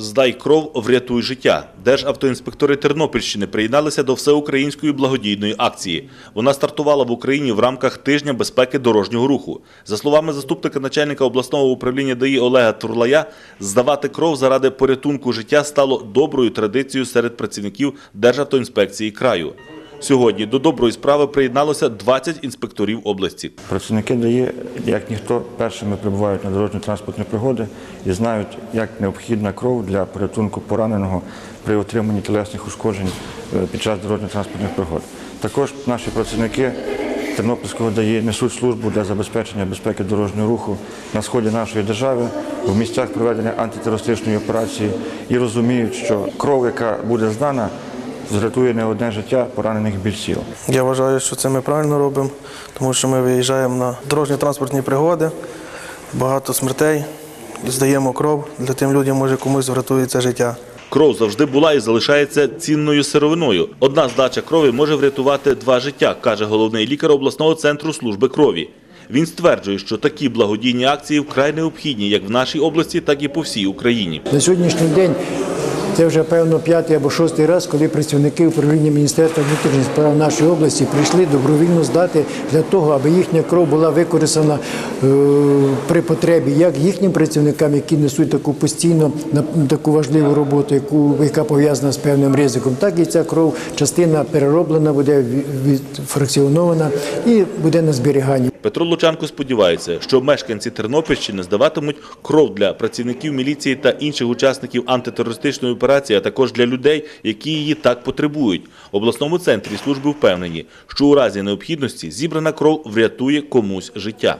Здай кров, врятуй життя. Державтоінспектори Тернопільщини приєдналися до всеукраїнської благодійної акції. Вона стартувала в Україні в рамках тижня безпеки дорожнього руху. За словами заступника начальника обласного управління ДАІ Олега Турлая, здавати кров заради порятунку життя стало доброю традицією серед працівників Державтоінспекції краю. Сьогодні до доброї справи приєдналося 20 інспекторів області. Працівники ДАІ, як ніхто, першими прибувають на дорожньо-транспортні пригоди і знають, як необхідна кров для порятунку пораненого при отриманні тілесних ушкоджень е, під час дорожньо-транспортних пригод. Також наші працівники Тернопільського ДАІ несуть службу для забезпечення безпеки дорожнього руху на сході нашої держави, в місцях проведення антитерористичної операції і розуміють, що кров, яка буде здана, врятує не одне життя поранених бійців. Я вважаю, що це ми правильно робимо, тому що ми виїжджаємо на дорожні транспортні пригоди, багато смертей, здаємо кров для тим людям, може комусь врятується життя. Кров завжди була і залишається цінною сировиною. Одна здача крові може врятувати два життя, каже головний лікар обласного центру служби крові. Він стверджує, що такі благодійні акції вкрай необхідні як в нашій області, так і по всій Україні. На сьогоднішній день це вже певно п'ятий або шостий раз, коли працівники управління Міністерства внутрішніх справ нашої області прийшли добровільно здати для того, аби їхня кров була використана е, при потребі, як їхнім працівникам, які несуть таку постійно таку важливу роботу, яку яка пов'язана з певним ризиком, так і ця кров частина перероблена буде ві- відфракціонована і буде на зберіганні. Петро Лучанко сподівається, що мешканці Тернопільщини здаватимуть кров для працівників міліції та інших учасників антитерористичної операції, а також для людей, які її так потребують. Обласному центрі служби впевнені, що у разі необхідності зібрана кров врятує комусь життя.